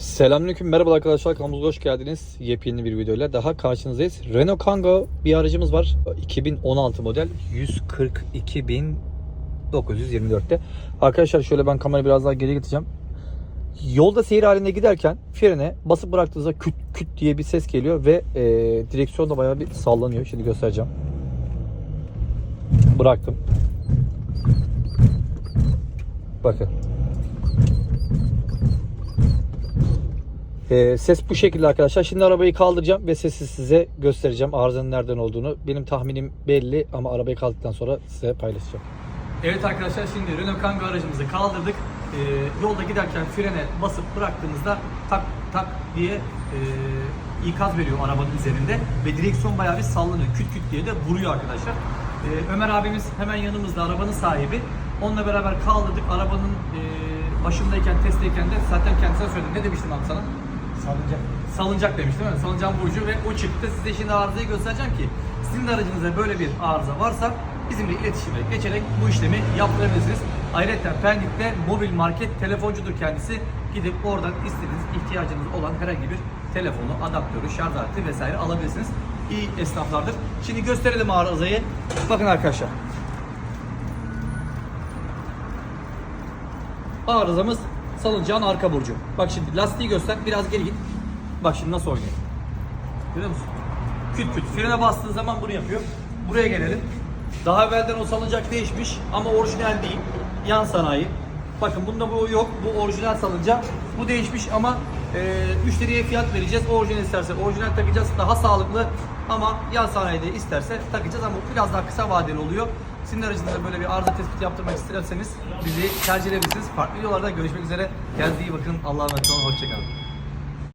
Selamünaleyküm, merhaba arkadaşlar. Kanalımıza hoş geldiniz. Yepyeni bir videoyla daha karşınızdayız. Renault Kangoo bir aracımız var. 2016 model 142.924'te. Arkadaşlar şöyle ben kamerayı biraz daha geri getireceğim. Yolda seyir halinde giderken frene basıp bıraktığınızda küt küt diye bir ses geliyor ve e, direksiyon da bayağı bir sallanıyor. Şimdi göstereceğim. Bıraktım. Bakın. Ee, ses bu şekilde arkadaşlar. Şimdi arabayı kaldıracağım ve sesi size göstereceğim. Arızanın nereden olduğunu. Benim tahminim belli ama arabayı kaldırdıktan sonra size paylaşacağım. Evet arkadaşlar şimdi Renault Kangoo aracımızı kaldırdık. Ee, yolda giderken frene basıp bıraktığınızda tak tak diye e, ikaz veriyor arabanın üzerinde ve direksiyon bayağı bir sallanıyor. Küt küt diye de vuruyor arkadaşlar. Ee, Ömer abimiz hemen yanımızda arabanın sahibi. Onunla beraber kaldırdık. Arabanın e, başındayken, testteyken de zaten kendisine söyledim. Ne demiştim abi sana? Salıncak. salıncak demiş değil mi? Salıncağın burcu ve o çıktı. Size şimdi arızayı göstereceğim ki sizin de aracınızda böyle bir arıza varsa bizimle iletişime geçerek bu işlemi yaptırabilirsiniz. Ayrıca Pendik'te mobil market telefoncudur kendisi. Gidip oradan istediğiniz ihtiyacınız olan herhangi bir telefonu, adaptörü, şarj aleti vesaire alabilirsiniz. İyi esnaflardır. Şimdi gösterelim arızayı. Bakın arkadaşlar. Arızamız salıncağın arka burcu. Bak şimdi lastiği göster. Biraz geri git. Bak şimdi nasıl oynuyor. Görüyor musun? Küt küt. Frene bastığın zaman bunu yapıyor. Buraya gelelim. Daha evvelden o salıncak değişmiş ama orijinal değil. Yan sanayi. Bakın bunda bu yok. Bu orijinal salıncak. Bu değişmiş ama e, müşteriye fiyat vereceğiz. Orijinal isterse orijinal takacağız. Daha sağlıklı ama yan sanayide isterse takacağız ama biraz daha kısa vadeli oluyor. Sizin aracınızda böyle bir arıza tespiti yaptırmak isterseniz bizi tercih edebilirsiniz. Farklı videolarda görüşmek üzere. Kendinize iyi bakın. Allah'a emanet olun. Hoşçakalın.